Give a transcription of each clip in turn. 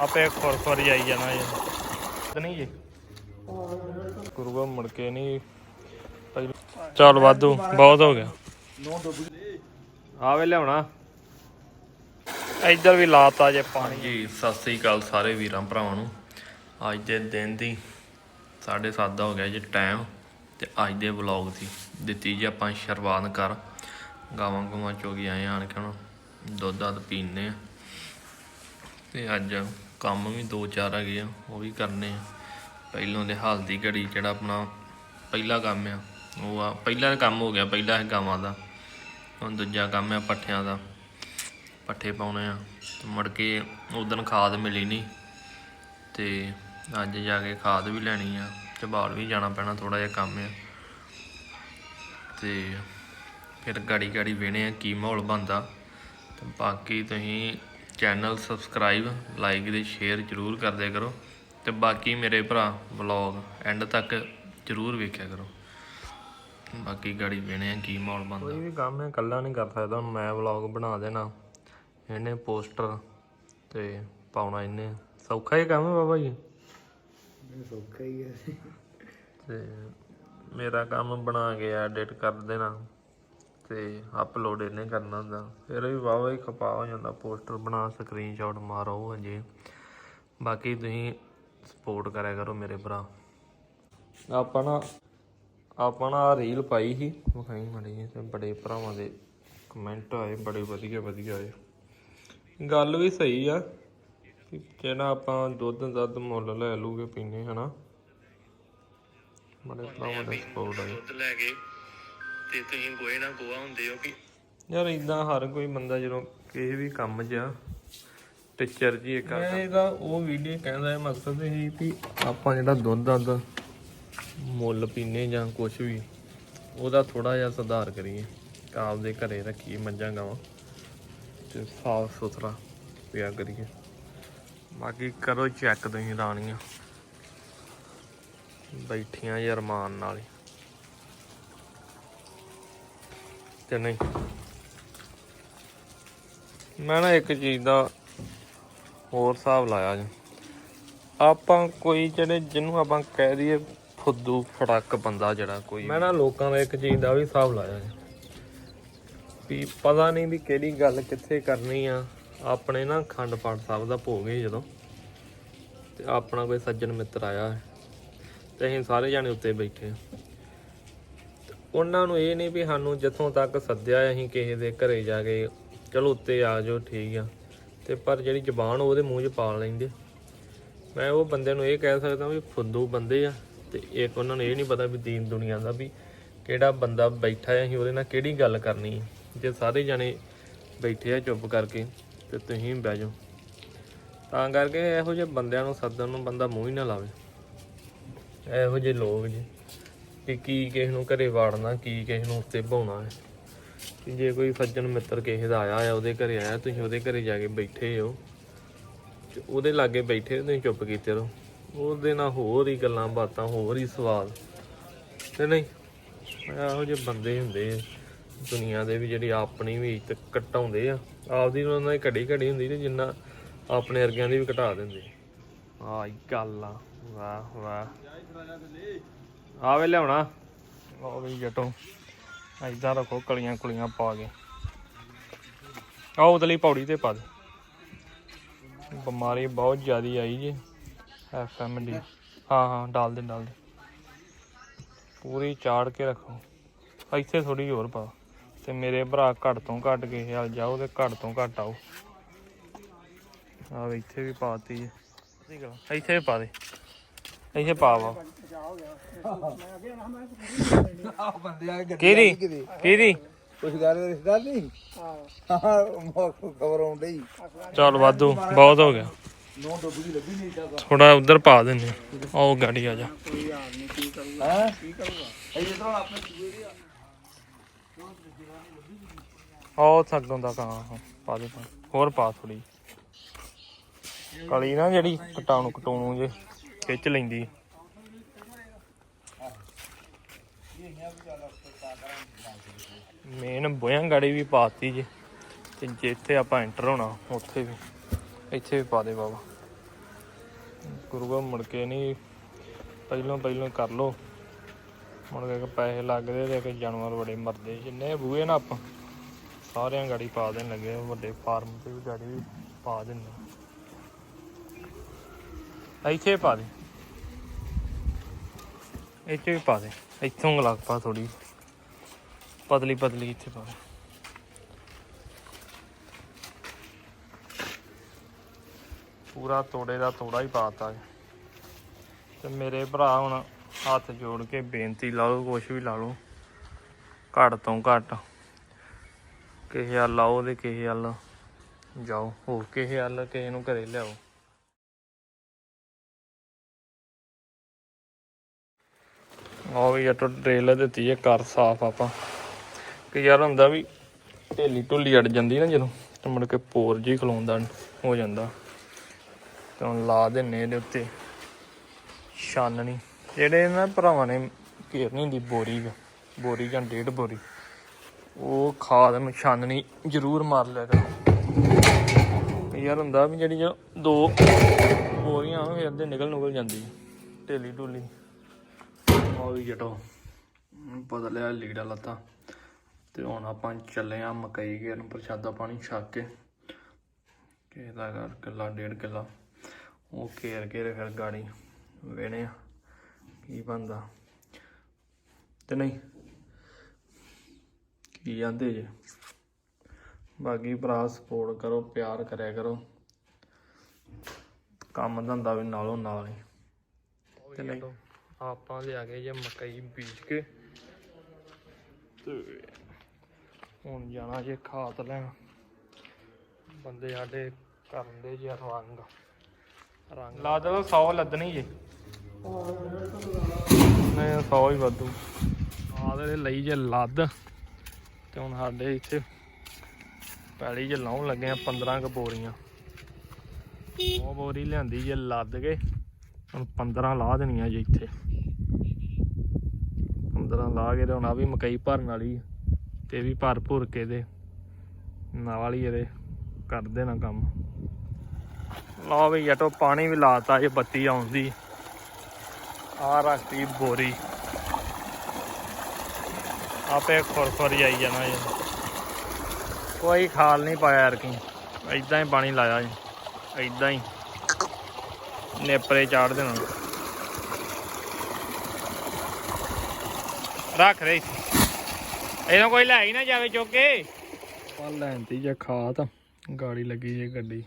ਆਪੇ ਖੁਰ ਆਈ ਜਾਣਾ ਇਹ। ਤੇ ਨਹੀਂ ਜੀ? ਗੁਰੂਆ ਮੁੜ ਕੇ ਨਹੀਂ। ਚੱਲ ਵਾਧੂ ਬਹੁਤ ਹੋ ਗਿਆ। ਆਵੇ ਲਿਆਉਣਾ। ਇੱਧਰ ਵੀ ਲਾਤਾ ਜੇ ਪਾਣੀ। ਜੀ ਸਤਿ ਸ੍ਰੀ ਅਕਾਲ ਸਾਰੇ ਵੀਰਾਂ ਭਰਾਵਾਂ ਨੂੰ। ਅੱਜ ਦੇ ਦਿਨ ਦੀ 7:30 ਦਾ ਹੋ ਗਿਆ ਜੀ ਟਾਈਮ ਤੇ ਅੱਜ ਦੇ ਵਲੌਗ ਦੀ ਦਿੱਤੀ ਜੀ ਆਪਾਂ ਸ਼ੁਰੂਆਤ ਕਰ। ਗਾਵਾਂ ਗਾਵਾਂ ਚੋਗੀ ਆਏ ਆਣ ਕੇ ਹੁਣ ਦੁੱਧ ਦੱਧ ਪੀਣੇ ਆ ਤੇ ਅੱਜ ਕੰਮ ਵੀ ਦੋ ਚਾਰ ਹੈਗੇ ਆ, ਉਹ ਵੀ ਕਰਨੇ ਆ। ਪਹਿਲੋਂ ਦੇ ਹਾਲ ਦੀ ਘੜੀ ਜਿਹੜਾ ਆਪਣਾ ਪਹਿਲਾ ਕੰਮ ਆ, ਉਹ ਆ, ਪਹਿਲਾ ਕੰਮ ਹੋ ਗਿਆ ਪਹਿਲਾ ਹੈ ਗਾਵਾਂ ਦਾ। ਹੁਣ ਦੂਜਾ ਕੰਮ ਆ ਪੱਠਿਆਂ ਦਾ। ਪੱਠੇ ਪਾਉਣੇ ਆ, ਤੇ ਮੁੜ ਕੇ ਉਦੋਂ ਖਾਦ ਮਿਲੀ ਨਹੀਂ, ਤੇ ਅੱਜ ਜਾ ਕੇ ਖਾਦ ਵੀ ਲੈਣੀ ਆ ਝਬਾਲ ਵੀ ਜਾਣਾ ਪੈਣਾ ਥੋੜਾ ਜਿਹਾ ਕੰਮ ਆ। ਤੇ ਫਿਰ ਗਾੜੀ ਗਾੜੀ ਵੇਣੇ ਆ ਕੀ ਮਾਹੌਲ ਬਣਦਾ। ਤੇ ਬਾਕੀ ਤੁਸੀਂ ਚੈਨਲ ਸਬਸਕ੍ਰਾਈਬ ਲਾਈਕ ਤੇ ਸ਼ੇਅਰ ਜਰੂਰ ਕਰਦੇ ਕਰੋ ਤੇ ਬਾਕੀ ਮੇਰੇ ਭਰਾ ਵਲੌਗ ਐਂਡ ਤੱਕ ਜਰੂਰ ਵੇਖਿਆ ਕਰੋ। ਬਾਕੀ ਗਾੜੀ ਵੇਣੇ ਆ ਕੀ ਮਾਹੌਲ ਬਣਦਾ। ਕੋਈ ਵੀ ਕੰਮ ਹੈ ਇਕੱਲਾ ਨਹੀਂ ਕਰ ਸਕਦਾ ਹੁਣ ਮੈਂ ਵਲੌਗ ਬਣਾ ਦੇਣਾ। ਇਹਨੇ ਪੋਸਟਰ ਤੇ ਪਾਉਣਾ ਇਹਨੇ। ਸੌਖਾ ਹੀ ਕੰਮ ਹੈ ਬਾਬਾ ਜੀ? ਸੌਖਾ ਹੀ ਹੈ। ਤੇ ਮੇਰਾ ਕੰਮ ਬਣਾ ਕੇ ਐਡਿਟ ਕਰ ਦੇਣਾ। ਤੇ ਅਪਲੋਡ ਇਹਨੇ ਕਰਨਾ ਹੁੰਦਾ। ਫਿਰ ਵੀ ਵਾਵਾ ਹੀ ਖਪਾ ਹੋ ਜਾਂਦਾ। ਪੋਸਟਰ ਬਣਾ ਸਕਰੀਨਸ਼ਾਟ ਮਾਰੋ ਹਜੇ। ਬਾਕੀ ਤੁਸੀਂ ਸਪੋਰਟ ਕਰਿਆ ਕਰੋ ਮੇਰੇ ਭਰਾ। ਆਪਾਂ ਨਾ ਆਪਾਂ ਨਾ ਰੀਲ ਪਾਈ ਸੀ। ਵਿਖਾਈ ਮੜੀ ਤੇ ਬੜੇ ਭਰਾਵਾਂ ਦੇ ਕਮੈਂਟ ਆਏ, ਬੜੇ ਵਧੀਆ ਵਧੀਆ ਆਏ। ਗੱਲ ਵੀ ਸਹੀ ਆ ਜਿਹੜਾ ਆਪਾਂ ਦੁੱਧ ਦੱਧ ਮੁੱਲ ਲੈ ਲੂਗੇ ਪੀਨੇ, ਹਨਾ? ਬੜੇ ਭਰਾਵਾਂ ਦਾ ਸਪੋਰਟ ਆਏ। ਦੁੱਧ ਲੈ ਕੇ ਤੇ ਤੁਸੀਂ ਗੋਏ ਨਾ ਗੋਆ ਹੁੰਦੇ ਹੋ ਕਿ ਯਾਰ ਇਦਾਂ ਹਰ ਕੋਈ ਬੰਦਾ ਜਦੋਂ ਕਿਸੇ ਵੀ ਕੰਮ 'ਚ ਆ ਟੀਚਰ ਜੀ ਇੱਕ ਇਹਦਾ ਉਹ ਵੀਡੀਓ ਕਹਿੰਦਾ ਹੈ ਮਕਸਦ ਇਹ ਵੀ ਆਪਾਂ ਜਿਹੜਾ ਦੁੱਧ ਦੱਧ ਮੁੱਲ ਪੀਨੇ ਜਾਂ ਕੁਝ ਵੀ ਉਹਦਾ ਥੋੜਾ ਜਿਹਾ ਸੁਧਾਰ ਕਰੀਏ। ਆਪਦੇ ਘਰੇ ਰੱਖੀਏ ਮੱਝਾਂ ਗਾਵਾਂ ਤੇ ਸਾਫ਼ ਸੁਥਰਾ ਪਿਆ ਕਰੀਏ। ਬਾਕੀ ਕਰੋ ਚੈੱਕ ਤੁਸੀਂ ਰਾਣੀਆਂ। ਬੈਠੀਆਂ ਯਾਰ ਮਾਨ ਨਾਲ ਹੀ। ਤੇ ਨਹੀਂ। ਮੈਂ ਨਾ ਇੱਕ ਚੀਜ਼ ਦਾ ਹੋਰ ਹਿਸਾਬ ਲਾਇਆ ਜੀ। ਆਪਾਂ ਕੋਈ ਜਿਹੜੇ ਜਿਹਨੂੰ ਆਪਾਂ ਕਹਿ ਦਈਏ ਫੁੱਦੂ ਫੜਕ ਬੰਦਾ ਜਿਹੜਾ ਕੋਈ ਮੈਂ ਨਾ ਲੋਕਾਂ ਦਾ ਇੱਕ ਚੀਜ਼ ਦਾ ਵੀ ਹਿਸਾਬ ਲਾਇਆ ਜੀ। ਵੀ ਪਤਾ ਨਹੀਂ ਵੀ ਕਿਹੜੀ ਗੱਲ ਕਿੱਥੇ ਕਰਨੀ ਆ। ਆਪਣੇ ਨਾ ਖੰਡ ਪਾਠ ਸਾਹਿਬ ਦਾ ਭੋਗ ਹੈ ਜਦੋਂ। ਤੇ ਆਪਣਾ ਕੋਈ ਸੱਜਣ ਮਿੱਤਰ ਆਇਆ। ਹੈ ਤੇ ਅਸੀਂ ਸਾਰੇ ਜਾਣੇ ਉੱਤੇ ਬੈਠੇ ਹਾਂ ਉਹਨਾਂ ਨੂੰ ਇਹ ਨਹੀਂ ਵੀ ਸਾਨੂੰ ਜਿੱਥੋਂ ਤੱਕ ਸੱਦਿਆ ਅਸੀਂ ਕਿਸੇ ਦੇ ਘਰੇ ਜਾ ਕੇ, ਚਲੋ ਉੱਤੇ ਆ ਜਾਓ, ਠੀਕ ਆ। ਤੇ ਪਰ ਜਿਹੜੀ ਜ਼ਬਾਨ ਉਹਦੇ ਮੂੰਹ 'ਚ ਪਾ ਲੈਂਦੇ। ਮੈਂ ਉਹ ਬੰਦੇ ਨੂੰ ਇਹ ਕਹਿ ਸਕਦਾ ਵੀ ਫੁੱਦੂ ਬੰਦੇ ਆ, ਤੇ ਇੱਕ ਉਹਨਾਂ ਨੂੰ ਇਹ ਨਹੀਂ ਪਤਾ ਵੀ ਦੀਨ ਦੁਨੀਆ ਦਾ ਵੀ ਕਿਹੜਾ ਬੰਦਾ ਬੈਠਾ ਹੈ, ਅਸੀਂ ਉਹਦੇ ਨਾਲ ਕਿਹੜੀ ਗੱਲ ਕਰਨੀ ਹੈ। ਜੇ ਸਾਰੇ ਜਣੇ ਬੈਠੇ ਆ ਚੁੱਪ ਕਰਕੇ, ਤੇ ਤੁਸੀਂ ਬਹਿ ਜਾਓ। ਤਾਂ ਕਰਕੇ ਇਹੋ ਜਿਹੇ ਬੰਦਿਆਂ ਨੂੰ ਸੱਦਣ ਨੂੰ ਬੰਦਾ ਮੂੰਹ ਹੀ ਨਾ ਲਾਵੇ। ਇਹੋ ਜਿਹੇ ਲੋਕ ਜੀ। ਕਿ ਕੀ ਕਿਸੇ ਨੂੰ ਘਰੇ ਵਾੜਨਾ, ਕੀ ਕਿਸੇ ਨੂੰ ਉੱਤੇ ਭਾਉਣਾ ਹੈ। ਕਿ ਜੇ ਕੋਈ ਸੱਜਣ ਮਿੱਤਰ ਕਿਸੇ ਦਾ ਆਇਆ ਆ ਉਹਦੇ ਘਰੇ ਆਇਆ, ਤੁਸੀਂ ਉਹਦੇ ਘਰੇ ਜਾ ਕੇ ਬੈਠੇ ਹੋ। ਤੇ ਉਹਦੇ ਲਾਗੇ ਬੈਠੇ ਤੁਸੀਂ ਚੁੱਪ ਕੀਤੇ ਰਹੋ। ਉਹਦੇ ਨਾਲ ਹੋਰ ਹੀ ਗੱਲਾਂ ਬਾਤਾਂ, ਹੋਰ ਹੀ ਸਵਾਲ। ਤੇ ਨਹੀਂ, ਇਹੋ ਜਿਹੇ ਬੰਦੇ ਹੁੰਦੇ ਆ। ਦੁਨੀਆ ਦੇ ਵੀ ਜਿਹੜੀ ਆਪਣੀ ਵੀ ਇੱਜ਼ਤ ਘਟਾਉਂਦੇ ਆ, ਆਪਦੀ ਉਹਨਾਂ ਦੀ ਘੜੀ ਘੜੀ ਹੁੰਦੀ ਤੇ ਜਿੰਨਾ ਆਪਣੇ ਵਰਗਿਆਂ ਦੀ ਵੀ ਘਟਾ ਦਿੰਦੇ। ਆਹ ਗੱਲ ਆ। ਵਾਹ ਵਾਹ। ਆਵੇ ਲਿਆਉਣਾ। ਉਹ ਵੀ ਜਟੋ ਐਦਾਂ ਰੱਖੋ ਕਲੀਆਂ ਕੁਲੀਆਂ ਪਾ ਕੇ। ਆਹ ਉਤਲੀ ਪੌੜੀ ਤੇ ਪਾ ਦੇ। ਬਿਮਾਰੀ ਬਹੁਤ ਜ਼ਿਆਦੀ ਆਈ ਜੀ ਐਫਐਮਡੀ। ਹਾਂ ਹਾਂ ਡਾਲ ਦੇ ਡਾਲ ਦੇ। ਪੂਰੀ ਚਾੜ ਕੇ ਰੱਖੋ। ਇੱਥੇ ਥੋੜੀ ਹੋਰ ਪਾ ਤੇ ਮੇਰੇ ਭਰਾ ਘੱਟ ਤੋਂ ਘੱਟ ਕੇ ਹਾਲ ਜਾਓ ਤੇ ਘੱਟ ਤੋਂ ਘੱਟ ਆਓ। ਆਹ ਇੱਥੇ ਵੀ ਪਾਤੀ ਜੀ। ਇੱਥੇ ਵੀ ਪਾ ਦੇ। ਇੱਥੇ ਪਾ ਵਾ ਆ ਬੰਦੇ ਆ ਕਿਹਦੀ? ਕਿਹਦੀ? ਕੁਛ ਗੱਲ ਦਾ ਰਿਸ਼ਤਾ ਨਹੀਂ? ਹਾਂ ਮੌਕੂ ਖਬਰ ਆਉਂਦੀ ਚੱਲ ਵਾਧੂ ਬਹੁਤ ਹੋ ਗਿਆ। ਥੋੜਾ ਉਧਰ ਪਾ ਦਿੰਦੇ ਆਓ ਗਾੜੀ ਆ ਜਾ। ਹਾਂ? ਕੀ ਕਰੂਗਾ? ਇਹ ਇਧਰੋਂ ਆਪਣੇ ਸੂਏ ਦੇ ਆਓ ਥੱਕੋਂ ਦਾ ਕਾਂ ਪਾ ਦੇ ਪਾ। ਹੋਰ ਪਾ ਥੋੜੀ ਕਲੀ ਨਾ ਜਿਹੜੀ ਕਟਾਣੂ ਕਟੂਣੂ ਜੇ। ਖਿੱਚ ਲੈਂਦੀ। ਮੇਨ ਬੋਆਂ ਗਾੜੀ ਵੀ ਪਾਤੀ ਜੇ। ਤੇ ਜਿੱਥੇ ਆਪਾਂ ਐਂਟਰ ਹੋਣਾ, ਉੱਥੇ ਵੀ। ਇੱਥੇ ਵੀ ਪਾ ਦੇ ਬਾਬਾ। ਗੁਰੂਆ ਮੁੜ ਕੇ ਨਹੀਂ ਪਹਿਲੋਂ ਪਹਿਲੋਂ ਕਰ ਲੋ ਮੁੜ ਕੇ ਪੈਸੇ ਲੱਗਦੇ ਤੇ ਕਿ ਜਾਨਵਰ ਬੜੇ ਮਰਦੇ। ਜਿੰਨੇ ਬੂਏ ਨਾ ਆਪਾਂ, ਸਾਰਿਆਂ ਗਾੜੀ ਪਾ ਦੇਣ ਲੱਗੇ ਵੱਡੇ ਫਾਰਮ ਤੇ ਵੀ ਗਾੜੀ ਵੀ ਪਾ ਦਿੰਦੇ ਇੱਥੇ ਪਾ ਦੇ। ਇੱਥੇ ਵੀ ਪਾ ਦੇ। ਇੱਥੋਂ ਲੱਗ ਪਾ ਥੋੜੀ ਪਤਲੀ ਪਤਲੀ ਇੱਥੇ ਪਾ ਦੇ। ਪੂਰਾ ਤੋੜੇ ਦਾ ਤੋੜਾ ਹੀ ਪਾਤਾ ਜੀ ਤੇ ਮੇਰੇ ਭਰਾ ਹੁਣ ਹੱਥ ਜੋੜ ਕੇ ਬੇਨਤੀ ਲਾ ਲਓ, ਕੁਛ ਵੀ ਲਾ ਲਓ। ਘੱਟ ਤੋਂ ਘੱਟ ਕਿਸੇ ਹੱਲ ਲਾਓ ਤੇ ਕਿਸੇ ਹੱਲ ਜਾਓ। ਹੋਰ ਕਿਸੇ ਹੱਲ ਕਿਸੇ ਨੂੰ ਘਰੇ ਲਿਆਓ। ਆਹ ਵੀ ਜੱਟ ਟ੍ਰੇਲਰ ਦਿੱਤੀ ਹੈ ਕਰ ਸਾਫ਼ ਆਪਾਂ। ਕਿ ਯਾਰ ਹੁੰਦਾ ਵੀ ਢੇਲੀ ਢੁੱਲੀ ਅੜ ਜਾਂਦੀ ਨਾ ਜਦੋਂ, ਤੇ ਮੁੜ ਕੇ ਪੋਰ ਜੀ ਖਲੋਂਦਾ ਹੋ ਜਾਂਦਾ। ਤੇ ਹੁਣ ਲਾ ਦਿੰਨੇ ਇਹਦੇ ਉੱਤੇ। ਛਾਨਣੀ ਜਿਹੜੇ ਨਾ ਭਰਾਵਾਂ ਨੇ, ਘੇਰਨੀ ਹੁੰਦੀ ਬੋਰੀ ਬੋਰੀ ਜਾਂ ਡੇਢ ਬੋਰੀ, ਉਹ ਖਾਦ ਨੂੰ ਛਾਨਣੀ ਜ਼ਰੂਰ ਮਾਰ ਲਿਆ ਕਰੋ। ਯਾਰ ਹੁੰਦਾ ਵੀ ਜਿਹੜੀ ਜੋ ਦੋ ਬੋਰੀਆਂ ਫਿਰ ਦੇ ਨਿਕਲ ਨਿਕਲ ਜਾਂਦੀ, ਢੇਲੀ ਢੁੱਲੀ। ਆ ਵੀ ਜਟੋ। ਬਦਲਿਆ ਲੀੜਾ ਲੱਤਾ। ਤੇ ਹੁਣ ਆਪਾਂ ਚੱਲੇ ਆ ਮਕਈ ਘੇਰ ਨੂੰ ਪ੍ਰਸ਼ਾਦਾ ਪਾਣੀ ਛੱਕ ਕੇ। ਕਿਹਦਾ ਕਰ ਕਿੱਲਾ ਡੇਢ ਕਿੱਲਾ। ਉਹ ਘੇਰ ਕੇ ਫਿਰ ਗਾੜੀ ਵੇਣੇ ਆ। ਕੀ ਬੰਦਾ ਤੇ ਨਹੀਂ ਕੀ ਜਾਂਦੇ ਜੇ? ਬਾਕੀ ਭਰਾ ਸਪੋਰਟ ਕਰੋ ਪਿਆਰ ਕਰਿਆ ਕਰੋ। ਕੰਮ ਧੰਦਾ ਵੀ ਨਾਲੋਂ ਨਾਲ ਹੀ। ਤੇ ਨਹੀਂ। ਆਪਾਂ ਲਿਆ ਕੇ ਜੇ ਮਕਈ ਬੀਜ ਕੇ ਤੇ ਹੁਣ ਜਾਣਾ ਜੇ ਖਾਤ ਲੈਣ। ਬੰਦੇ ਸਾਡੇ ਕਰਨ ਦੇ ਜੇ ਰੰਗ। ਰੰਗ ਲਾ ਦੇ 100 ਲੱਦਣੀ ਜੇ। ਨਹੀਂ 100 ਹੀ ਵਾਧੂ। ਆ ਦੇ ਲਈ ਜੇ ਲੱਦ। ਤੇ ਹੁਣ ਸਾਡੇ ਇੱਥੇ ਪੈਲੀ ਜੇ ਲਾਉਣ ਲੱਗੇ ਆ 15 ਕ ਬੋਰੀਆਂ। ਉਹ ਬੋਰੀ ਲਿਆਂਦੀ ਜੇ ਲੱਦ ਕੇ। ਹੁਣ 15 ਲਾ ਦੇਣੀਆਂ ਜੇ ਇੱਥੇ। 15 ਲਾ ਕੇ ਤੇ ਹੁਣ ਆ ਵੀ ਮਕਈ ਭਰਨ ਵਾਲੀ ਆ। ਤੇ ਵੀ ਭਰ ਭੁਰ ਕੇ ਦੇ ਨਾਲ ਹੀ ਇਹਦੇ ਕਰ ਦੇਣਾ ਕੰਮ। ਲਓ ਵੀ ਜਟੋ, ਪਾਣੀ ਵੀ ਲਾਤਾ ਜੇ ਬੱਤੀ ਆਉਂਦੀ। ਆ ਰੱਖਤੀ ਬੋਰੀ। ਆਪੇ ਖੁਰ ਆਈ ਜਾਣਾ ਜੀ ਕੋਈ ਖਾਲ ਨਹੀਂ ਪਾਇਆ ਯਾਰ ਕੀ ਇਦਾਂ ਹੀ ਪਾਣੀ ਲਾਇਆ ਜੀ। ਇਦਾਂ ਹੀ। ਨੇਪਰੇ ਚਾੜ ਦੇਣਾ। ਰੱਖ ਦੇ। ਇਹਨੂੰ ਕੋਈ ਲੈ ਹੀ ਨਾ ਜਾਵੇ ਚੁੱਕ ਕੇ। ਪਾ ਲੈਂਦੀ ਜੇ ਖਾਤ ਗਾੜੀ ਲੱਗੀ ਜੇ ਗੱਡੀ।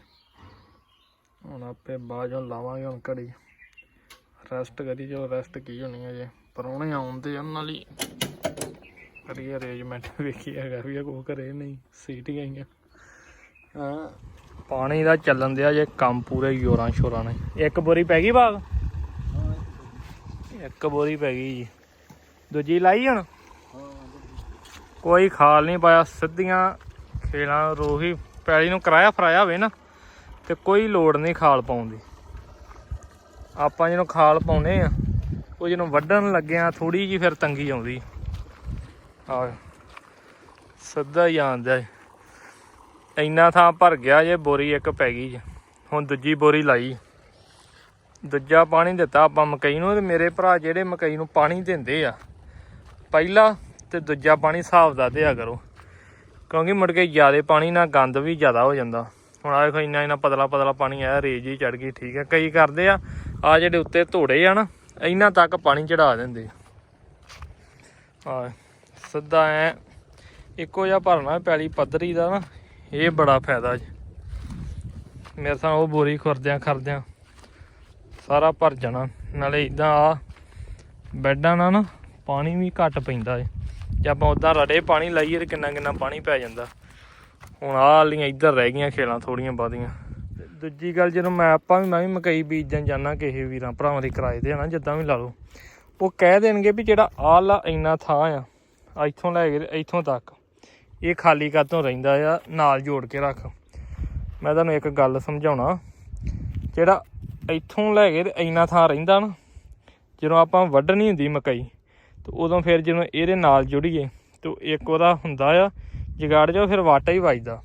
ਹੁਣ ਆਪੇ ਬਾਜੋਂ ਲਾਵਾਂਗੇ ਹੁਣ ਘੜੀ। ਰੈਸਟ ਕਰੀ ਜੋ ਰੈਸਟ ਕੀ ਹੋਣੀ ਹੈ ਜੇ। ਪਰੋਣੇ ਆਉਂਦੇ ਉਹਨਾਂ ਨਾਲ ਹੀ। ਕਰੀਏ ਅਰੇਂਜਮੈਂਟ ਵੇਖੀ ਹੈਗਾ ਵੀ ਕੋ ਕਰੇ ਨਹੀਂ, ਸੀਟੀਆਂ ਆਈਆਂ ਹਾਂ? ਪਾਣੀ ਦਾ ਚੱਲਣ ਦਿਆ ਜੇ ਕੰਮ ਪੂਰੇ ਯੋਰਾਂ ਸ਼ੋਰਾਂ ਨੇ ਇੱਕ ਬੋਰੀ ਪੈ ਗਈ ਬਾਗ? ਇੱਕ ਬੋਰੀ ਪੈ ਗਈ ਜੀ। ਦੂਜੀ ਲਾਈ ਹੁਣ? ਕੋਈ ਖਾਲ ਨਹੀਂ ਪਾਇਆ, ਸਿੱਧੀਆਂ ਖੇਲਾਂ ਰੋਹੀ ਪੈਲੀ ਨੂੰ ਕਰਾਇਆ ਫਰਾਇਆ ਹੋਵੇ ਨਾ, ਤੇ ਕੋਈ ਲੋੜ ਨਹੀਂ ਖਾਲ ਪਾਉਣ ਦੀ। ਆਪਾਂ ਜਦੋਂ ਖਾਲ ਪਾਉਨੇ ਆ, ਉਹ ਜਦੋਂ ਵੱਢਣ ਲੱਗਿਆ ਥੋੜੀ ਜੀ ਫਿਰ ਤੰਗੀ ਆਉਂਦੀ। ਆ ਸਿੱਧਾ ਹੀ ਆਂਦਾ ਏ। ਇੰਨਾ ਥਾਂ ਭਰ ਗਿਆ ਜੇ ਬੋਰੀ ਇੱਕ ਪੈ ਗਈ ਹੁਣ ਦੂਜੀ ਬੋਰੀ ਲਾਈ। ਦੂਜਾ ਪਾਣੀ ਦਿੱਤਾ ਆਪਾਂ ਮਕਈ ਨੂੰ, ਤੇ ਮੇਰੇ ਭਰਾ ਜਿਹੜੇ ਮਕਈ ਨੂੰ ਪਾਣੀ ਦਿੰਦੇ ਆ ਪਹਿਲਾ ਤੇ ਦੂਜਾ ਪਾਣੀ ਹਿਸਾਬ ਦਾ ਦਿਆ ਕਰੋ। ਕਿਉਂਕਿ ਮੁੜ ਕੇ ਜ਼ਿਆਦਾ ਪਾਣੀ ਨਾਲ ਗੰਦ ਵੀ ਜ਼ਿਆਦਾ ਹੋ ਜਾਂਦਾ। ਹੁਣ ਆ ਦੇਖੋ ਇੰਨਾ ਇੰਨਾ ਪਤਲਾ ਪਤਲਾ ਪਾਣੀ ਆਇਆ, ਰੇਜ ਹੀ ਚੜ ਗਈ, ਠੀਕ ਹੈ। ਕਈ ਕਰਦੇ ਆ ਆ ਜਿਹੜੇ ਉੱਤੇ ਧੋੜੇ ਆ ਨਾ, ਇੰਨਾ ਤੱਕ ਪਾਣੀ ਚੜਾ ਦਿੰਦੇ। ਆ ਸਿੱਧਾ ਐ, ਇੱਕੋ ਜਿਹਾ ਭਰਨਾ ਪੈਲੀ ਪੱਧਰੀ ਦਾ ਨਾ, ਇਹ ਬੜਾ ਫਾਇਦਾ ਜੀ। ਮੇਰੇ ਤਾਂ ਉਹ ਬੋਰੀ ਖੁਰਦਿਆਂ ਖਰਦਿਆਂ ਸਾਰਾ ਭਰ ਜਾਣਾ, ਨਾਲੇ ਇਦਾਂ ਆ ਬੈੱਡਾਂ ਨਾਲ ਨਾ ਪਾਣੀ ਵੀ ਘੱਟ ਪੈਂਦਾ ਏ। ਜੇ ਆਪਾਂ ਉਦਾਂ ਰੜੇ ਪਾਣੀ ਲਾਈਏ ਤੇ ਕਿੰਨਾ ਕਿੰਨਾ ਪਾਣੀ ਪੈ ਜਾਂਦਾ। ਹੁਣ ਆਹ ਵਾਲੀਆਂ ਇੱਧਰ ਰਹਿ ਗਈਆਂ ਖੇਲਾਂ ਥੋੜੀਆਂ ਬਾਦੀਆਂ ਤੇ ਦੂਜੀ ਗੱਲ ਜਦੋਂ ਮੈਂ ਆਪਾਂ ਵੀ ਮੈਂ ਵੀ ਮਕਈ ਬੀਜਣ ਜਾਣਾ ਕਿਸੇ ਵੀਰਾਂ ਭਰਾਵਾਂ ਦੇ ਕਿਰਾਏ ਤੇ ਨਾ ਜਿੱਦਾਂ ਵੀ ਲਾ ਲਓ। ਉਹ ਕਹਿ ਦੇਣਗੇ ਵੀ ਜਿਹੜਾ ਆਹ ਲਾ ਇੰਨਾ ਥਾਂ ਆ ਇੱਥੋਂ ਲੈ ਕੇ ਤੇ ਇੱਥੋਂ ਤੱਕ। ਇਹ ਖਾਲੀ ਕਾਤੋਂ ਰਹਿੰਦਾ ਆ, ਨਾਲ ਜੋੜ ਕੇ ਰੱਖ। ਮੈਂ ਤੁਹਾਨੂੰ ਇੱਕ ਗੱਲ ਸਮਝਾਉਣਾ। ਜਿਹੜਾ ਇੱਥੋਂ ਲੈ ਕੇ ਤੇ ਇੰਨਾ ਥਾਂ ਰਹਿੰਦਾ ਨਾ, ਜਦੋਂ ਆਪਾਂ ਵੱਢਣੀ ਹੁੰਦੀ ਮਕਈ ਤੇ ਉਦੋਂ ਫਿਰ ਜਦੋਂ ਇਹਦੇ ਨਾਲ ਜੁੜੀਏ ਤੇ ਇੱਕ ਉਹਦਾ ਹੁੰਦਾ ਆ, ਜਗਾੜ ਜਾ ਫਿਰ ਵਾਟਾ ਹੀ ਵੱਜਦਾ।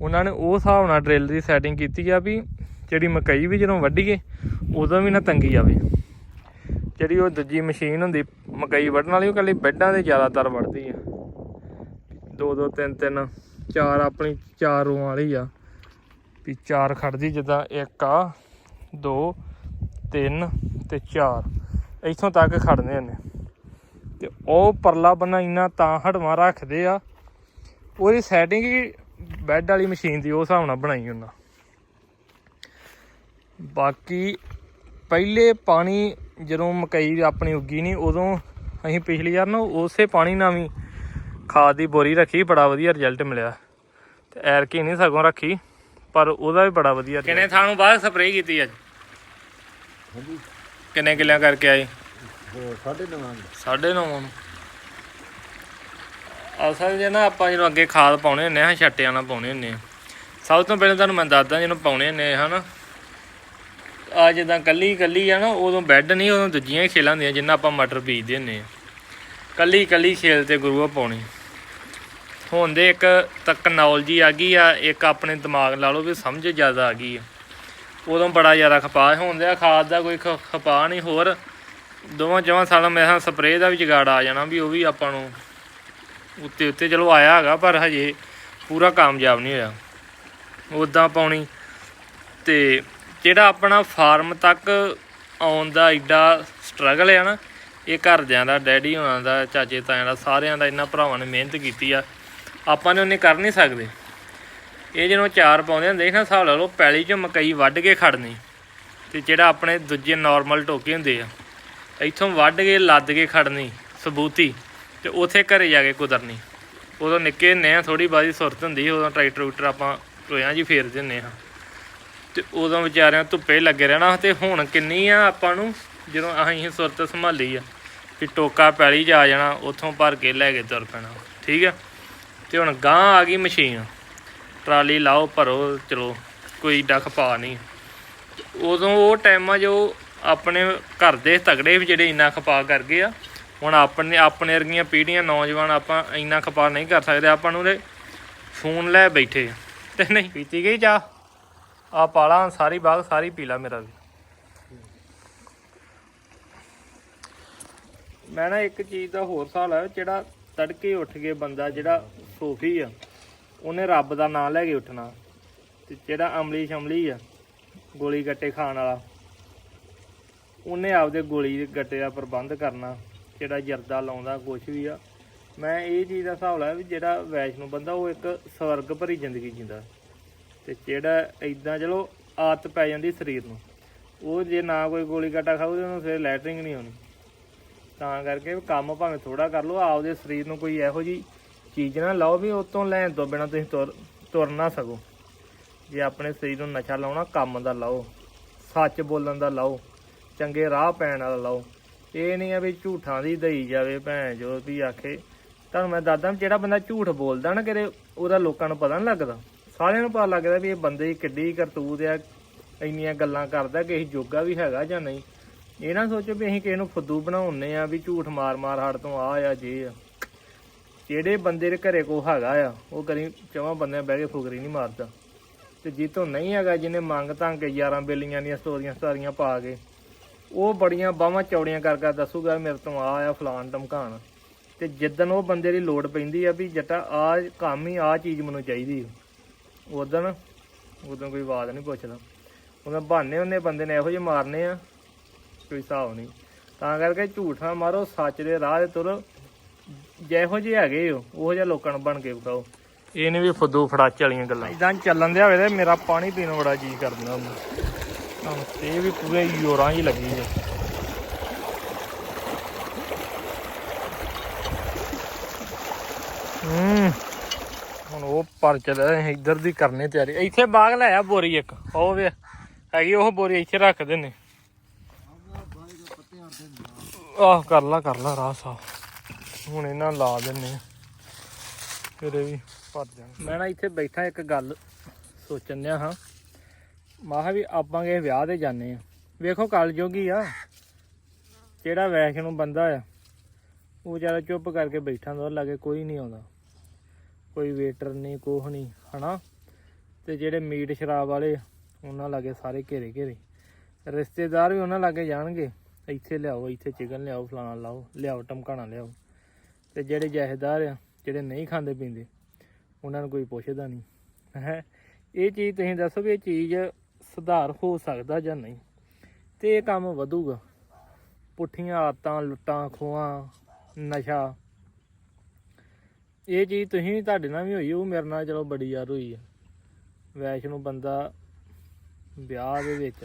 ਉਹਨਾਂ ਨੇ ਉਹ ਹਿਸਾਬ ਨਾਲ ਡਰਿਲ ਦੀ ਸੈਟਿੰਗ ਕੀਤੀ ਆ ਵੀ ਜਿਹੜੀ ਮਕਈ ਵੀ ਜਦੋਂ ਵੱਢੀਏ, ਉਦੋਂ ਵੀ ਨਾ ਤੰਗੀ ਆਵੇ। ਜਿਹੜੀ ਉਹ ਦੂਜੀ ਮਸ਼ੀਨ ਹੁੰਦੀ, ਮਕਈ ਵੱਢਣ ਵਾਲੀ, ਉਹ ਕੱਲੀ ਬੈੱਡਾਂ ਦੇ ਜ਼ਿਆਦਾਤਰ ਵੱਢਦੀ ਆ। ਦੋ ਦੋ, ਤਿੰਨ ਤਿੰਨ, ਚਾਰ ਆਪਣੀ ਚਾਰ ਰੂਆਂ ਵਾਲੀ ਆ। ਵੀ ਚਾਰ ਖੜਦੀ ਜਿੱਦਾਂ ਇੱਕ ਆ, ਦੋ, ਤਿੰਨ ਤੇ ਚਾਰ। ਇੱਥੋਂ ਤੱਕ ਖੜਨੇ ਨੇ ਤੇ ਉਹ ਪਰਲਾ ਬੰਨਾ ਇੰਨਾ ਤਾਂ ਹਟਵਾ ਰੱਖਦੇ ਆ। ਉਹਦੀ ਸੈਟਿੰਗ ਹੀ ਬੈੱਡ ਵਾਲੀ ਮਸ਼ੀਨ ਦੀ ਉਹ ਹਿਸਾਬ ਨਾਲ ਬਣਾਈ ਉਹਨਾਂ। ਬਾਕੀ ਪਹਿਲੇ ਪਾਣੀ ਜਦੋਂ ਮਕਈ ਆਪਣੀ ਉੱਗੀ ਨਹੀਂ ਉਦੋਂ ਅਸੀਂ ਪਿਛਲੀ ਵਾਰ ਨਾ ਉਸੇ ਪਾਣੀ ਨਾਲ ਵੀ ਖਾਦ ਦੀ ਬੋਰੀ ਰੱਖੀ ਬੜਾ ਵਧੀਆ ਰਿਜ਼ਲਟ ਮਿਲਿਆ। ਤੇ ਐਰਕੀ ਨਹੀਂ ਸਗੋਂ ਰੱਖੀ ਪਰ ਉਹਦਾ ਵੀ ਬੜਾ ਵਧੀਆ ਕਿੰਨੇ ਥਾਂ ਨੂੰ ਬਾਅਦ ਸਪਰੇਅ ਕੀਤੀ ਅੱਜ? ਕਿੰਨੇ ਕਿੱਲਿਆਂ ਕਰਕੇ ਆਏ? ਉਹ ਸਾਢੇ ਨਵਾਂ ਸਾਢੇ ਨੌ ਨੂੰ। ਅਸਲ ਜੇ ਨਾ ਆਪਾਂ ਜਦੋਂ ਅੱਗੇ ਖਾਦ ਪਾਉਣੇ ਹੁੰਦੇ ਆ, ਛੱਟਿਆਂ ਨਾਲ ਪਾਉਣੇ ਹੁੰਦੇ ਆ। ਸਭ ਤੋਂ ਪਹਿਲਾਂ ਤੁਹਾਨੂੰ ਮੈਂ ਦੱਸਦਾ ਜਦੋਂ ਪਾਉਣੇ ਹੁੰਦੇ ਆ, ਹਨਾ। ਆ ਜਿੱਦਾਂ ਕੱਲੀ ਕੱਲੀ ਆ ਨਾ, ਉਦੋਂ ਬੈੱਡ ਨਹੀਂ, ਉਦੋਂ ਦੂਜੀਆਂ ਹੀ ਖੇਲਾਂ ਹੁੰਦੀਆਂ, ਜਿੰਨਾ ਆਪਾਂ ਮਟਰ ਬੀਜਦੇ ਹੁੰਦੇ ਆ। ਕੱਲੀ ਕੱਲੀ ਖੇਲ ਤੇ ਗੁਰੂਆ ਪਾਉਣੀ। ਹੁਣ ਦੇ ਇੱਕ ਟੈਕਨੋਲੋਜੀ ਆ ਗਈ ਆ, ਇੱਕ ਆਪਣੇ ਦਿਮਾਗ ਲਾ ਲਓ ਵੀ ਸਮਝ ਜ਼ਿਆਦਾ ਆ ਗਈ ਆ। ਉਦੋਂ ਬੜਾ ਜ਼ਿਆਦਾ ਖਪਾਹ ਹੁੰਦੇ ਆ ਖਾਦ ਦਾ ਕੋਈ ਖ- ਖਪਾਹ ਨਹੀਂ, ਹੋਰ ਦੋਵਾਂ ਜਵਾਂ ਸਾਲਾਂ ਮੈਂ ਹਾਂ ਸਪਰੇਅ ਦਾ ਵੀ ਜਗਾੜ ਆ ਜਾਣਾ ਵੀ ਉਹ ਵੀ ਆਪਾਂ ਨੂੰ ਉੱਤੇ ਉੱਤੇ ਚਲੋ ਆਇਆ ਹੈਗਾ, ਪਰ ਹਜੇ ਪੂਰਾ ਕਾਮਯਾਬ ਨਹੀਂ ਹੋਇਆ। ਉਦਾਂ ਪਾਉਣੀ। ਤੇ ਜਿਹੜਾ ਆਪਣਾ ਫਾਰਮ ਤੱਕ ਆਉਣ ਦਾ ਐਡਾ ਸਟਰਗਲ ਆ ਨਾ, ਇਹ ਘਰਦਿਆਂ ਦਾ, ਡੈਡੀ ਹੋਣਾ ਦਾ, ਚਾਚੇ ਤਾਇਆਂ ਦਾ, ਸਾਰਿਆਂ ਦਾ ਇਹਨਾਂ ਭਰਾਵਾਂ ਨੇ ਮਿਹਨਤ ਕੀਤੀ ਆ। ਆਪਾਂ ਨੇ ਉਹਨੇ ਕਰ ਨਹੀਂ ਸਕਦੇ। ਇਹ ਜਦੋਂ ਚਾਰ ਪਾਉਂਦੇ ਹੁੰਦੇ ਸੀ ਨਾ, ਹਿਸਾਬ ਲਾ ਲਓ, ਪੈਲੀ 'ਚੋਂ ਮਕਈ ਵੱਢ ਕੇ ਖੜਨੀ। ਤੇ ਜਿਹੜਾ ਆਪਣੇ ਦੂਜੇ ਨਾਰਮਲ ਟੋਕੇ ਹੁੰਦੇ ਆ। ਇੱਥੋਂ ਵੱਢ ਕੇ ਲੱਦ ਕੇ ਖੜਨੀ ਸਬੂਤੀ ਤੇ ਉਥੇ ਘਰੇ ਜਾ ਕੇ ਕੁਦਰਨੀ। ਉਦੋਂ ਨਿੱਕੇ ਨੇ ਆ ਥੋੜੀ ਬਾਦੀ ਸੁਰਤ ਹੁੰਦੀ ਸੀ, ਉਦੋਂ ਟਰੈਕਟਰ ਟਰੂਕਟਰ ਆਪਾਂ ਟੋਇਆਂ ਜੀ ਫੇਰ ਦਿੰਨੇ ਹਾਂ। ਤੇ ਉਦੋਂ ਵਿਚਾਰਿਆਂ ਧੁੱਪੇ ਲੱਗੇ ਰਹਿਣਾ ਤੇ ਹੁਣ ਕਿੰਨੀ ਆ ਆਪਾਂ ਨੂੰ ਜਦੋਂ ਅਸੀਂ ਸੁਰਤ ਸੰਭਾਲੀ ਆ ਵੀ ਟੋਕਾ ਪੈਲੀ ਜਾ ਜਾਣਾ ਉਥੋਂ ਭਰ ਕੇ ਲੈ ਕੇ ਤੁਰ ਪੈਣਾ ਠੀਕ ਆ? ਤੇ ਹੁਣ ਗਾਂ ਆ ਗਈ ਮਸ਼ੀਨ। ਟਰਾਲੀ ਲਾਓ ਭਰੋ ਚਲੋ ਕੋਈ ਡੱਖ ਪਾ ਨਹੀਂ। ਉਦੋਂ ਉਹ ਟਾਈਮਾਂ ਜੋ ਆਪਣੇ ਘਰ ਦੇ ਤਗੜੇ ਵੀ ਜਿਹੜੇ ਇੰਨਾ ਖਪਾ ਕਰ ਗਏ ਆ, ਹੁਣ ਆਪਣੇ ਆਪਣੇ ਵਰਗੀਆਂ ਪੀੜ੍ਹੀਆਂ, ਨੌਜਵਾਨ ਆਪਾਂ ਇੰਨਾ ਖਪਾ ਨਹੀਂ ਕਰ ਸਕਦੇ, ਆਪਾਂ ਨੂੰ ਦੇ ਫੋਨ ਲੈ ਬੈਠੇ ਆ। ਤੇ ਨਹੀਂ, ਪੀਤੀ ਗਈ ਚਾਹ? ਆ ਪਾਲਾ, ਸਾਰੀ ਬਾਗ ਸਾਰੀ ਪੀਲਾ ਮੇਰਾ ਵੀ। ਮੈਂ ਨਾ ਇੱਕ ਚੀਜ਼ ਦਾ ਹੋਰ ਹਾਲ ਹੈ ਜਿਹੜਾ ਤੜਕੇ ਉੱਠ ਕੇ ਬੰਦਾ ਜਿਹੜਾ ਸੋਫੀ ਆ, ਉਹਨੇ ਰੱਬ ਦਾ ਨਾਮ ਲੈ ਕੇ ਉੱਠਣਾ, ਤੇ ਜਿਹੜਾ ਅਮਲੀ ਸ਼ਮਲੀ ਆ ਗੋਲੀ ਗੱਟੇ ਖਾਣ ਵਾਲਾ। ਉਹਨੇ ਆਪਦੇ ਗੋਲੀ ਦੇ ਗੱਟੇ ਦਾ ਪ੍ਰਬੰਧ ਕਰਨਾ ਜਿਹੜਾ ਜਰਦਾ ਲਾਉਂਦਾ ਕੁਝ ਵੀ ਆ। ਮੈਂ ਇਹ ਚੀਜ਼ ਦਾ ਹਿਸਾਬ ਲਾਇਆ ਵੀ ਜਿਹੜਾ ਵੈਸ਼ਨੂ ਬੰਦਾ, ਉਹ ਇੱਕ ਸਵਰਗ ਭਰੀ ਜ਼ਿੰਦਗੀ ਜਿੰਦਾ। ਤੇ ਜਿਹੜਾ ਇਦਾਂ ਚਲੋ ਆਦਤ ਪੈ ਜਾਂਦੀ ਸਰੀਰ ਨੂੰ। ਉਹ ਜੇ ਨਾ ਕੋਈ ਗੋਲੀ ਗੱਟਾ ਖਾਊ, ਤੇ ਉਹਨੂੰ ਫਿਰ ਲੈਟਰਿੰਗ ਨਹੀਂ ਆਉਣੀ। ਤਾਂ ਕਰਕੇ ਵੀ ਕੰਮ ਭਾਵੇਂ ਥੋੜਾ ਕਰ ਲਓ, ਆਪਦੇ ਸਰੀਰ ਨੂੰ ਕੋਈ ਇਹੋ ਜੀ ਚੀਜ਼ ਨਾ ਲਾਓ ਵੀ ਉਤੋਂ ਲੈਣ ਤੋਂ ਬਿਨਾ ਤੁਸੀਂ ਤੁਰ ਤੁਰ ਨਾ ਸਕੋ। ਜੇ ਆਪਣੇ ਸਰੀਰ ਨੂੰ ਨਸ਼ਾ ਲਾਉਣਾ, ਕੰਮ ਦਾ ਲਾਓ, ਸੱਚ ਬੋਲਣ ਦਾ ਲਾਓ। ਚੰਗੇ ਰਾਹ ਪੈਣ ਵਾਲਾ ਲਾਓ। ਇਹ ਨਹੀਂ ਆ ਵੀ ਝੂਠਾਂ ਦੀ ਦਈ ਜਾਵੇ ਭੈਣ ਜੋ ਵੀ ਆਖੇ। ਤੁਹਾਨੂੰ ਮੈਂ ਦੱਸਦਾ ਜਿਹੜਾ ਬੰਦਾ ਝੂਠ ਬੋਲਦਾ ਨਾ ਕਿਤੇ, ਉਹਦਾ ਲੋਕਾਂ ਨੂੰ ਪਤਾ ਨਹੀਂ ਲੱਗਦਾ। ਸਾਰਿਆਂ ਨੂੰ ਪਤਾ ਲੱਗਦਾ ਵੀ ਇਹ ਬੰਦੇ ਦੀ ਕਿੱਡੀ ਕਰਤੂਤ ਆ, ਇੰਨੀਆਂ ਗੱਲਾਂ ਕਰਦਾ ਕਿ ਇਹ ਜੋਗਾ ਵੀ ਹੈਗਾ ਜਾਂ ਨਹੀਂ। ਇਹ ਨਾ ਸੋਚੋ ਵੀ ਅਸੀਂ ਕਿਸੇ ਨੂੰ ਫੁੱਦੂ ਬਣਾਉਨੇ ਆ ਵੀ ਝੂਠ ਮਾਰ ਮਾਰ ਹੜ ਤੋਂ ਆ ਆ ਜੇ ਆ। ਜਿਹੜੇ ਬੰਦੇ ਦੇ ਘਰੇ ਕੋ ਹੈਗਾ ਆ, ਉਹ ਕਰੀ ਚਵਾਂ ਬੰਦਿਆਂ ਬਹਿ ਕੇ ਫੁਕਰੀ ਨਹੀਂ ਮਾਰਦਾ। ਤੇ ਜਿੱਤੋਂ ਨਹੀਂ ਹੈਗਾ, ਜਿਹਨੇ ਮੰਗ ਤਾਂ ਕੇ ਯਾਰਾਂ ਬੇਲੀਆਂ ਦੀਆਂ ਸਟੋਰੀਆਂ ਸਟਾਰੀਆਂ ਪਾ ਕੇ ਉਹ ਬੜੀਆਂ ਬਾਹਾਂ ਚੌੜੀਆਂ ਕਰ ਕਰ ਦੱਸੂਗਾ ਮੇਰੇ ਤੋਂ ਆ ਆ ਫਲਾਨ ਧਮਕਾਣ। ਤੇ ਜਿੱਦਣ ਉਹ ਬੰਦੇ ਦੀ ਲੋੜ ਪੈਂਦੀ ਆ ਵੀ ਜੱਟਾ ਆ ਕੰਮ ਹੀ ਆ ਚੀਜ਼ ਮੈਨੂੰ ਚਾਹੀਦੀ ਉਦੋਂ ਉਦੋਂ ਕੋਈ ਆਵਾਜ਼ ਨਹੀਂ ਪੁੱਛਦਾ। ਉਹਨਾਂ ਬਹਾਨੇ ਉਹਨੇ ਬੰਦੇ ਨੇ ਇਹੋ ਜਿਹੇ ਮਾਰਨੇ ਆ ਕੋਈ ਹਿਸਾਬ ਨਹੀਂ। ਤਾਂ ਕਰਕੇ ਝੂਠਾ ਮਾਰੋ ਸੱਚ ਦੇ ਰਾਹ ਤੇ ਤੁਰੋ। ਜਿਹੋ ਜਿਹੇ ਹੈਗੇ ਹੋ ਉਹੋ ਜਿਹਾ ਲੋਕਾਂ ਨੂੰ ਬਣ ਕੇ ਵਿਖਾਓ। ਇਹ ਨੇ ਵੀ ਫੁੱਦੂ ਫੜਾਚ ਵਾਲੀਆਂ ਗੱਲਾਂ। ਇਦਾਂ ਚੱਲਣ ਦੇ ਹੋਵੇ ਤੇ ਮੇਰਾ ਪਾਣੀ ਪੀਣ ਨੂੰ ਬੜਾ ਜੀ ਕਰਦਾ। ਹੁੰਦਾ ਵੀ ਪੂਰੇ ਯੋਰਾਂ ਹੀ ਲੱਗੀ ਜੇ ਹੂੰ। ਹੁਣ ਉਹ ਪਰ ਚੱਲਿਆ ਇੱਧਰ ਦੀ ਕਰਨੇ ਤਿਆਰੀ। ਇੱਥੇ ਬਾਗ ਲੈ ਆ ਬੋਰੀ ਇੱਕ। ਉਹ ਵੇ, ਹੈਗੀ ਉਹ ਬੋਰੀ ਇੱਥੇ ਰੱਖਦੇ ਨੇ ਆਹ, ਕਰ ਲਾ ਕਰ ਲਾ, ਰਾਹ ਸਾਫ਼। ਹੁਣ ਇਹਨਾਂ ਲਾ ਦਿੰਨੇ ਆ। ਫਿਰ ਵੀ ਭਰ ਜਾਣ ਮੈਂ ਨਾ ਇੱਥੇ ਬੈਠਾ ਇੱਕ ਗੱਲ ਸੋਚਣ ਡਿਆ ਹਾਂ। ਮਾਹ ਵੀ ਆਪਾਂ ਕੇ ਵਿਆਹ ਤੇ ਜਾਂਦੇ ਆ। ਵੇਖੋ ਕੱਲ ਜੋਗੀ ਆ। ਜਿਹੜਾ ਵੈਸ਼ ਨੂੰ ਬੰਦਾ ਆ। ਉਹ ਵਿਚਾਰਾ ਚੁੱਪ ਕਰਕੇ ਬੈਠਾ ਹੁੰਦਾ, ਲੱਗੇ ਕੋਈ ਨਹੀਂ ਆਉਂਦਾ। ਕੋਈ ਵੇਟਰ ਨਹੀਂ ਕੋਹ ਨਹੀਂ ਹਨਾ? ਤੇ ਜਿਹੜੇ ਮੀਟ ਸ਼ਰਾਬ ਵਾਲੇ ਉਹਨਾਂ ਲਾਗੇ ਸਾਰੇ ਘੇਰੇ ਘੇਰੇ। ਰਿਸ਼ਤੇਦਾਰ ਵੀ ਉਹਨਾਂ ਲਾਗੇ ਜਾਣਗੇ। ਇੱਥੇ ਲਿਆਓ, ਇੱਥੇ ਚਿਕਨ ਲਿਆਓ, ਫਲਾਣਾ ਲਾਓ, ਲਿਆਓ, ਟਮਕਾਣਾ ਲਿਆਓ। ਤੇ ਜਿਹੜੇ ਜਹਿਦਾਰ ਆ, ਜਿਹੜੇ ਨਹੀਂ ਖਾਂਦੇ ਪੀਂਦੇ, ਉਹਨਾਂ ਨੂੰ ਕੋਈ ਪੁੱਛਦਾ ਨਹੀਂ ਹੈ? ਇਹ ਚੀਜ਼ ਤੁਸੀਂ ਦੱਸੋ ਵੀ ਇਹ ਚੀਜ਼ ਸੁਧਾਰ ਹੋ ਸਕਦਾ ਜਾਂ ਨਹੀਂ। ਤੇ ਇਹ ਕੰਮ ਵਧੂਗਾ। ਪੁੱਠੀਆਂ ਆਦਤਾਂ, ਲੁੱਟਾਂ, ਖੋਹਾਂ, ਨਸ਼ਾ। ਇਹ ਚੀਜ਼ ਤੁਸੀਂ ਵੀ ਤੁਹਾਡੇ ਨਾਲ ਵੀ ਹੋਈ, ਉਹ ਮੇਰੇ ਨਾਲ ਚਲੋ ਬੜੀ ਯਾਰ ਹੋਈ ਆ। ਵੈਸ਼ਨੂੰ ਬੰਦਾ ਵਿਆਹ ਦੇ ਵਿੱਚ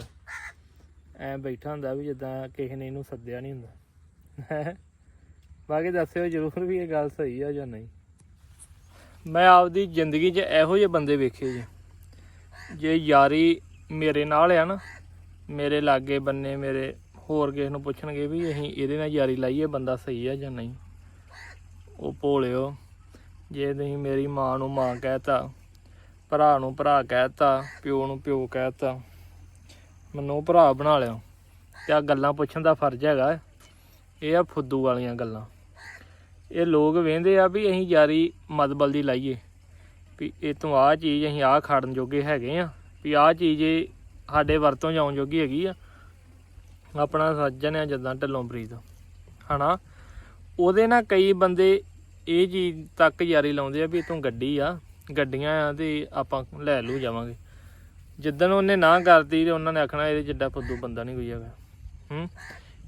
ਐ ਬੈਠਾ ਹੁੰਦਾ ਵੀ ਜਿੱਦਾਂ ਕਿਸੇ ਨੇ ਇਹਨੂੰ ਸੱਦਿਆ ਨਹੀਂ ਹੁੰਦਾ। ਹੈਂ। ਬਾਕੀ ਦੱਸਿਓ ਜ਼ਰੂਰ ਵੀ ਇਹ ਗੱਲ ਸਹੀ ਆ ਜਾਂ ਨਹੀਂ। ਮੈਂ ਆਪਦੀ ਜ਼ਿੰਦਗੀ 'ਚ ਇਹੋ ਜਿਹੇ ਬੰਦੇ ਵੇਖੇ ਜੀ। ਜੇ ਯਾਰੀ ਮੇਰੇ ਨਾਲ ਆ ਨਾ, ਮੇਰੇ ਲਾਗੇ ਬੰਨੇ ਮੇਰੇ ਹੋਰ ਕਿਸੇ ਨੂੰ ਪੁੱਛਣਗੇ ਵੀ ਅਸੀਂ ਇਹਦੇ ਨਾਲ ਯਾਰੀ ਲਾਈਏ ਬੰਦਾ ਸਹੀ ਆ ਜਾਂ ਨਹੀਂ। ਉਹ ਭੋਲਿਓ, ਜੇ ਤੁਸੀਂ ਮੇਰੀ ਮਾਂ ਨੂੰ ਮਾਂ ਕਹਿਤਾ, ਭਰਾ ਨੂੰ ਭਰਾ ਕਹਿਤਾ, ਪਿਓ ਨੂੰ ਪਿਓ ਕਹਿਤਾ, ਮੈਨੂੰ ਭਰਾ ਬਣਾ ਲਿਓ। ਤੇ ਆ ਗੱਲਾਂ ਪੁੱਛਣ ਦਾ ਫਰਜ਼ ਹੈਗਾ। ਇਹ ਆ ਫੁੱਦੂ ਵਾਲੀਆਂ ਗੱਲਾਂ। ਇਹ ਲੋਕ ਵੇਂਦੇ ਆ ਵੀ ਅਸੀਂ ਯਾਰੀ ਮਦਬਲ ਦੀ ਲਾਈਏ। ਵੀ ਇਹ ਤੋਂ ਆਹ ਚੀਜ਼ ਅਸੀਂ ਆਹ ਖੜਨ ਜੋਗੇ ਹੈਗੇ ਆ। ਵੀ ਆਹ ਚੀਜ਼ ਇਹ ਸਾਡੇ ਵਰਤੋਂ ਜਾਉਣ ਜੋਗੀ ਹੈਗੀ ਆ। ਆਪਣਾ ਸੱਜਣ ਆ ਜਦਾਂ ਢਿੱਲੋਂ ਪ੍ਰੀਤ, ਹਨਾ? ਉਹਦੇ ਨਾਲ ਕਈ ਬੰਦੇ ਇਹ ਚੀਜ਼ ਤੱਕ ਯਾਰੀ ਲਾਉਂਦੇ ਆ ਵੀ ਤੂੰ ਗੱਡੀ ਆ, ਗੱਡੀਆਂ ਆ ਤੇ ਆਪਾਂ ਲੈ ਲੂ ਜਾਵਾਂਗੇ। ਜਿੱਦਣ ਉਹਨੇ ਨਾ ਕਰਤੀ ਤੇ ਉਹਨਾਂ ਨੇ ਆਖਣਾ ਇਹਦੇ ਜਿੱਡਾ ਫੁੱਦੂ ਬੰਦਾ ਨਹੀਂ ਕੋਈ ਹੈਗਾ। ਹੂੰ?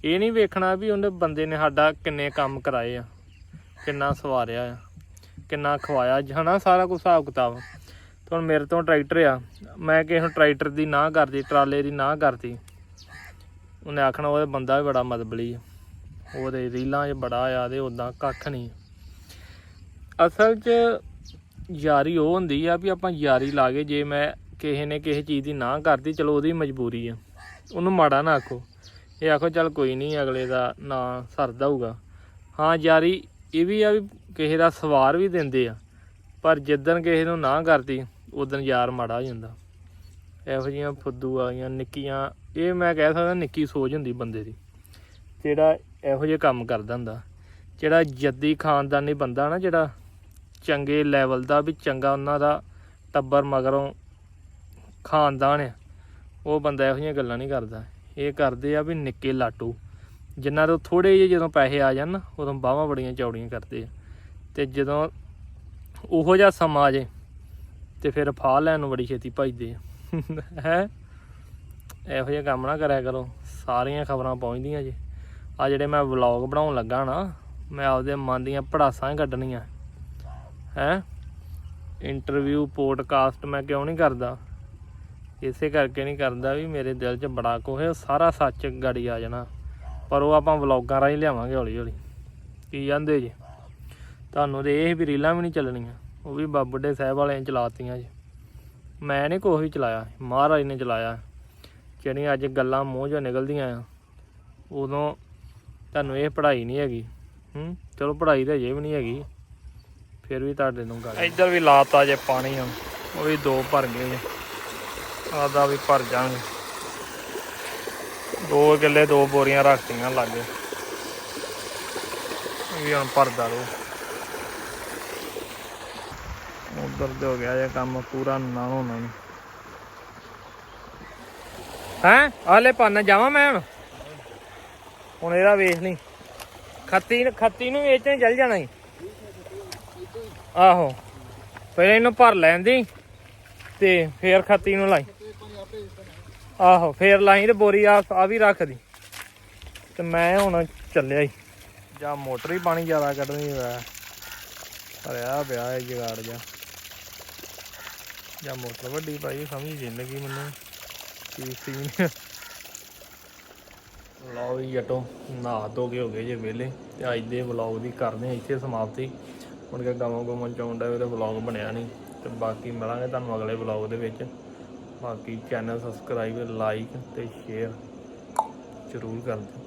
ਇਹ ਨਹੀਂ ਵੇਖਣਾ ਵੀ ਉਹਨੇ ਬੰਦੇ ਨੇ ਸਾਡਾ ਕਿੰਨੇ ਕੰਮ ਕਰਾਏ ਆ, ਕਿੰਨਾ ਸਵਾਰਿਆ ਆ, ਕਿੰਨਾ ਖਵਾਇਆ, ਹਨਾ? ਸਾਰਾ ਕੁਝ ਹਿਸਾਬ ਕਿਤਾਬ। ਹੁਣ ਮੇਰੇ ਤੋਂ ਟਰੈਕਟਰ ਆ। ਮੈਂ ਕਿਸੇ ਨੂੰ ਟਰੈਕਟਰ ਦੀ ਨਾ ਕਰਦੀ, ਟਰਾਲੇ ਦੀ ਨਾ ਕਰਦੀ। ਉਹਨੇ ਆਖਣਾ ਉਹ ਬੰਦਾ ਵੀ ਬੜਾ ਮਦਬਲੀ ਆ। ਉਹਦੇ ਰੀਲਾਂ 'ਚ ਬੜਾ ਆ ਤੇ ਉਦਾਂ ਕੱਖ ਨਹੀਂ। ਅਸਲ 'ਚ ਯਾਰੀ ਉਹ ਹੁੰਦੀ ਆ ਵੀ ਆਪਾਂ ਯਾਰੀ ਲਾ ਕੇ ਜੇ ਮੈਂ ਕਿਸੇ ਨੇ ਕਿਸੇ ਚੀਜ਼ ਦੀ ਨਾ ਕਰਦੀ, ਚਲੋ ਉਹਦੀ ਮਜਬੂਰੀ ਆ। ਉਹਨੂੰ ਮਾੜਾ ਨਾ ਆਖੋ। ਇਹ ਆਖੋ, ਚੱਲ ਕੋਈ ਨਹੀਂ, ਅਗਲੇ ਦਾ ਨਾ ਸਰਦਾ ਹੋਊਗਾ ਹਾਂ, ਯਾਰੀ ਇਹ ਵੀ ਆ ਵੀ ਕਿਸੇ ਦਾ ਸਵਾਰ ਵੀ ਦਿੰਦੇ ਆ। ਪਰ ਜਿੱਦਣ ਕਿਸੇ ਨੂੰ ਨਾ ਕਰਦੀ ਉਦੋਂ ਯਾਰ ਮਾੜਾ ਹੋ ਜਾਂਦਾ। ਇਹੋ ਜਿਹੀਆਂ ਫੁੱਦੂ ਆਈਆਂ ਨਿੱਕੀਆਂ, ਇਹ ਮੈਂ ਕਹਿ ਸਕਦਾ ਨਿੱਕੀ ਸੋਚ ਹੁੰਦੀ ਬੰਦੇ ਦੀ। ਜਿਹੜਾ ਇਹੋ ਜਿਹੇ ਕੰਮ ਕਰਦਾ ਹੁੰਦਾ। ਜਿਹੜਾ ਜੱਦੀ ਖਾਨਦਾਨੀ ਬੰਦਾ ਨਾ, ਜਿਹੜਾ ਚੰਗੇ ਲੈਵਲ ਦਾ ਵੀ ਚੰਗਾ ਉਹਨਾਂ ਦਾ ਟੱਬਰ ਮਗਰੋਂ ਖਾਨਦਾਨ ਆ, ਉਹ ਬੰਦਾ ਇਹੋ ਜਿਹੀਆਂ ਗੱਲਾਂ ਨਹੀਂ ਕਰਦਾ। ਇਹ ਕਰਦੇ ਆ ਵੀ ਨਿੱਕੇ ਲਾਟੂ, ਜਿਨ੍ਹਾਂ ਤੋਂ ਥੋੜੇ ਜਿਹੇ ਜਦੋਂ ਪੈਸੇ ਆ ਜਾਣ ਨਾ, ਉਦੋਂ ਬਾਹਾਂ ਬੜੀਆਂ ਚੌੜੀਆਂ ਕਰਦੇ ਆ। ਤੇ ਜਦੋਂ ਉਹੋ ਜਿਹਾ ਸਮਾਂ ਆ ਜੇ ਤੇ ਫਿਰ ਫਾਹ ਲੈਣ ਨੂੰ ਬੜੀ ਛੇਤੀ ਭੱਜਦੇ ਆ। ਹੈ? ਇਹੋ ਜਿਹਾ ਕੰਮ ਨਾ ਕਰਿਆ ਕਰੋ, ਸਾਰੀਆਂ ਖਬਰਾਂ ਪਹੁੰਚਦੀਆਂ ਜੇ। ਆ ਜਿਹੜੇ ਮੈਂ ਵਲੌਗ ਬਣਾਉਣ ਲੱਗਾ ਨਾ, ਮੈਂ ਆਪਦੇ ਮਨ ਦੀਆਂ ਪੜਾਸਾਂ ਹੀ ਕੱਢਣੀਆਂ। ਹੈ? ਇੰਟਰਵਿਊ, ਪੋਡਕਾਸਟ ਮੈਂ ਕਿਉਂ ਨਹੀਂ ਕਰਦਾ? ਇਸੇ ਕਰਕੇ ਨਹੀਂ ਕਰਦਾ ਵੀ ਮੇਰੇ ਦਿਲ 'ਚ ਬੜਾ ਕੁਝ ਹੈ, ਸਾਰਾ ਸੱਚ ਗੜੀ ਆ ਜਾਣਾ। ਪਰ ਉਹ ਆਪਾਂ ਵਲੌਗਾਂ ਰਾਹੀਂ ਲਿਆਵਾਂਗੇ ਹੌਲੀ ਹੌਲੀ ਕੀ ਜਾਂਦੇ ਜੀ? ਤੁਹਾਨੂੰ ਤੇ ਇਹ ਵੀ ਰੀਲਾਂ ਵੀ ਨਹੀਂ ਚੱਲਣੀਆਂ। ਉਹ ਵੀ ਬਾਬੂਡੇ ਸਾਹਿਬ ਵਾਲਿਆਂ ਨੇ ਚਲਾਤੀਆਂ ਜੀ। ਮੈਂ ਨਹੀਂ ਕੋਈ ਵੀ ਚਲਾਇਆ। ਮਹਾਰਾਜ ਨੇ ਚਲਾਇਆ। ਜਿਹੜੀਆਂ ਅੱਜ ਗੱਲਾਂ ਮੂੰਹ 'ਚੋਂ ਨਿਕਲਦੀਆਂ ਆ। ਉਦੋਂ ਤੁਹਾਨੂੰ ਇਹ ਪੜ੍ਹਾਈ ਨਹੀਂ ਹੈਗੀ। ਹੂੰ? ਚਲੋ ਪੜ੍ਹਾਈ ਤਾਂ ਅਜੇ ਵੀ ਨਹੀਂ ਹੈਗੀ। ਫਿਰ ਵੀ ਤੁਹਾਡੇ ਨੂੰ ਗੱਲ ਇੱਧਰ ਵੀ ਲਾਤਾ ਜੇ ਪਾਣੀ ਹੁਣ। ਉਹ ਵੀ ਦੋ ਭਰ ਗਏ ਜੇ। ਆਦਾ ਵੀ ਭਰ ਜਾਣਗੇ। ਦੋ ਕਿੱਲੇ ਦੋ ਬੋਰੀਆਂ ਰੱਖਤੀਆਂ ਲਾਗੇ। ਇਹ ਵੀ ਹੁਣ ਭਰਦਾ ਰਹੋ। ਉਧਰ ਤੇ ਹੋ ਗਿਆ ਜੇ ਕੰਮ ਪੂਰਾ ਨਾਲੋਂ ਨਾਲ ਹੈ? ਆਲੇ ਪੰਨ ਜਾਵਾਂ ਮੈਂ ਹੁਣ? ਹੁਣ ਇਹਦਾ ਵੇਖ ਲਈ। ਖੱਤੀ ਖੱਤੀ ਨੂੰ ਵੇਚਣ ਚੱਲ ਜਾਣਾ ਈ। ਆਹੋ। ਪਹਿਲਾਂ ਇਹਨੂੰ ਭਰ ਲੈਂਦੀ ਤੇ ਫੇਰ ਖੱਤੀ ਨੂੰ ਲਾਈ। ਆਹੋ, ਫੇਰ ਲਾਈ ਤੇ ਬੋਰੀ ਆ ਆ ਵੀ ਰੱਖਦੀ ਤੇ ਮੈਂ ਹੁਣ ਚੱਲਿਆ ਈ। ਜਾਂ ਮੋਟਰ ਹੀ ਪਾਣੀ ਜ਼ਿਆਦਾ ਕੱਢਣੀ ਹੋਇਆ। ਭਰਿਆ ਪਿਆ ਇਹ ਜਗਾੜ ਜਾ ਜਾਂ ਮੋਟਰ ਵੱਡੀ ਪਾਈ ਸਮਝ ਜ਼ਿੰਦਗੀ ਮੈਨੂੰ। ਕੀ ਸੀਨ ਲਓ ਜੀ ਜਟੋ, ਨਹਾ ਧੋ ਕੇ ਹੋ ਗਏ ਜੇ ਵਿਹਲੇ, ਤੇ ਅੱਜ ਦੇ ਵਲੌਗ ਦੀ ਕਰਦੇ ਹਾਂ ਇੱਥੇ ਸਮਾਪਤੀ। ਹੁਣ ਕਿ ਗਾਵਾਂ ਗੋਮਾਂ ਚੌਂਡਾ ਤੇ ਵਲੌਗ ਬਣਿਆ ਨਹੀਂ, ਤੇ ਬਾਕੀ ਮਿਲਾਂਗੇ ਤੁਹਾਨੂੰ ਅਗਲੇ ਵਲੌਗ ਦੇ ਵਿੱਚ। ਬਾਕੀ ਚੈਨਲ ਸਬਸਕ੍ਰਾਈਬ ਲਾਈਕ ਤੇ ਸ਼ੇਅਰ ਜ਼ਰੂਰ ਕਰ ਦਿਓ।